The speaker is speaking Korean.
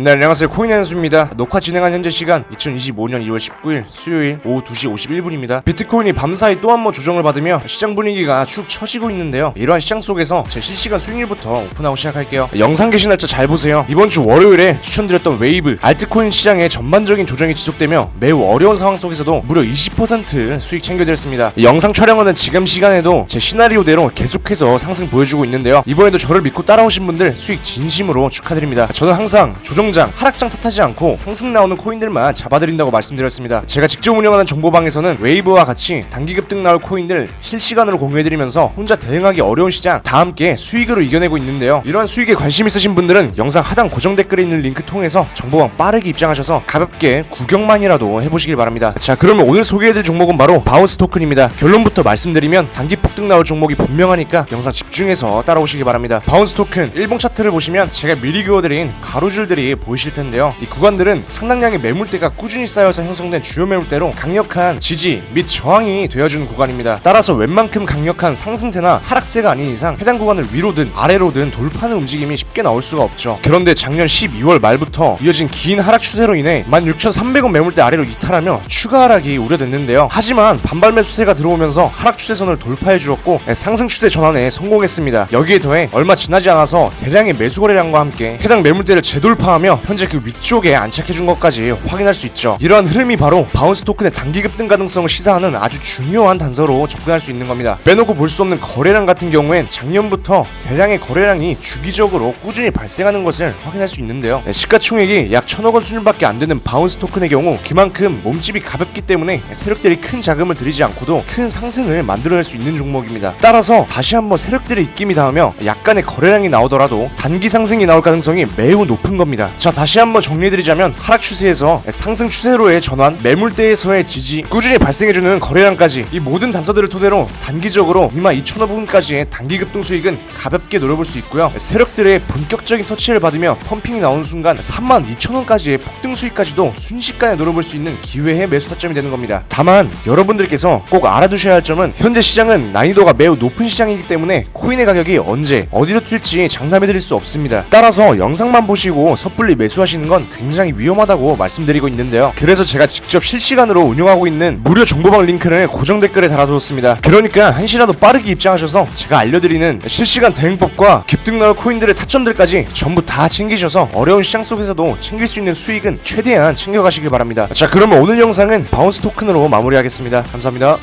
네 안녕하세요. 코인앤수입니다. 녹화 진행한 현재 시간 2025년 2월 19일 수요일 오후 2시 51분입니다. 비트코인이 밤사이 또 한 번 조정을 받으며 시장 분위기가 축 처지고 있는데요. 이러한 시장 속에서 제 실시간 수익률부터 오픈하고 시작할게요. 영상 게시 날짜 잘 보세요. 이번 주 월요일에 추천드렸던 웨이브 알트코인 시장의 전반적인 조정이 지속되며 매우 어려운 상황 속에서도 무려 20% 수익 챙겨드렸습니다. 영상 촬영하는 지금 시간에도 제 시나리오대로 계속해서 상승 보여주고 있는데요. 이번에도 저를 믿고 따라오신 분들 수익 진심으로 축하드립니다. 저는 항상 조정 장 하락장 탓하지 않고 상승 나오는 코인들만 잡아드린다고 말씀드렸습니다. 제가 직접 운영하는 정보방에서는 웨이브와 같이 단기 급등 나올 코인들 실시간으로 공유해드리면서 혼자 대응하기 어려운 시장 다 함께 수익으로 이겨내고 있는데요. 이러한 수익에 관심 있으신 분들은 영상 하단 고정 댓글에 있는 링크 통해서 정보방 빠르게 입장하셔서 가볍게 구경만이라도 해보시길 바랍니다. 자 그러면 오늘 소개해드릴 종목은 바로 바운스 토큰입니다. 결론부터 말씀드리면 단기 폭등 나올 종목이 분명하니까 영상 집중해서 따라오시기 바랍니다. 바운스 토큰 일봉 차트를 보시면 제가 미리 그어드린 가로줄들이 보이실 텐데요. 이 구간들은 상당량의 매물대가 꾸준히 쌓여서 형성된 주요 매물대로 강력한 지지 및 저항이 되어주는 구간입니다. 따라서 웬만큼 강력한 상승세나 하락세가 아닌 이상 해당 구간을 위로든 아래로든 돌파하는 움직임이 쉽게 나올 수가 없죠. 그런데 작년 12월 말부터 이어진 긴 하락 추세로 인해 16,300원 매물대 아래로 이탈하며 추가 하락이 우려됐는데요. 하지만 반발 매수세가 들어오면서 하락 추세선을 돌파해 주었고 상승 추세 전환에 성공했습니다. 여기에 더해 얼마 지나지 않아서 대량의 매수 거래량과 함께 해당 매물대를 재돌파하며 현재 그 위쪽에 안착해 준 것까지 확인할 수 있죠. 이러한 흐름이 바로 바운스 토큰의 단기 급등 가능성을 시사하는 아주 중요한 단서로 접근할 수 있는 겁니다. 빼놓고 볼 수 없는 거래량 같은 경우엔 작년부터 대량의 거래량이 주기적으로 꾸준히 발생하는 것을 확인할 수 있는데요. 네, 시가총액이 약 천억 원 수준밖에 안 되는 바운스 토큰의 경우 그만큼 몸집이 가볍기 때문에 세력들이 큰 자금을 들이지 않고도 큰 상승을 만들어낼 수 있는 종목입니다. 따라서 다시 한번 세력들의 입김이 닿으며 약간의 거래량이 나오더라도 단기 상승이 나올 가능성이 매우 높은 겁니다 자 다시 한번 정리해드리자면 하락 추세에서 상승 추세로의 전환 매물대에서의 지지 꾸준히 발생해주는 거래량까지 이 모든 단서들을 토대로 단기적으로 22,000원 부분까지의 단기 급등 수익은 가볍게 노려볼 수 있고요. 세력들의 본격적인 터치를 받으며 펌핑이 나오는 순간 32,000원까지의 폭등 수익까지도 순식간에 노려볼 수 있는 기회의 매수 타점이 되는 겁니다. 다만 여러분들께서 꼭 알아두셔야 할 점은 현재 시장은 난이도가 매우 높은 시장이기 때문에 코인의 가격이 언제 어디로 튈지 장담해드릴 수 없습니다. 따라서 영상만 보시고 섣 불리 매수하시는 건 굉장히 위험하다고 말씀드리고 있는데요. 그래서 제가 직접 실시간으로 운영하고 있는 무료 정보방 링크를 고정 댓글에 달아두었습니다. 그러니까 한시라도 빠르게 입장하셔서 제가 알려드리는 실시간 대응법과 급등 나올 코인들의 타점들까지 전부 다 챙기셔서 어려운 시장 속에서도 챙길 수 있는 수익은 최대한 챙겨가시길 바랍니다. 자 그러면 오늘 영상은 바운스 토큰으로 마무리하겠습니다. 감사합니다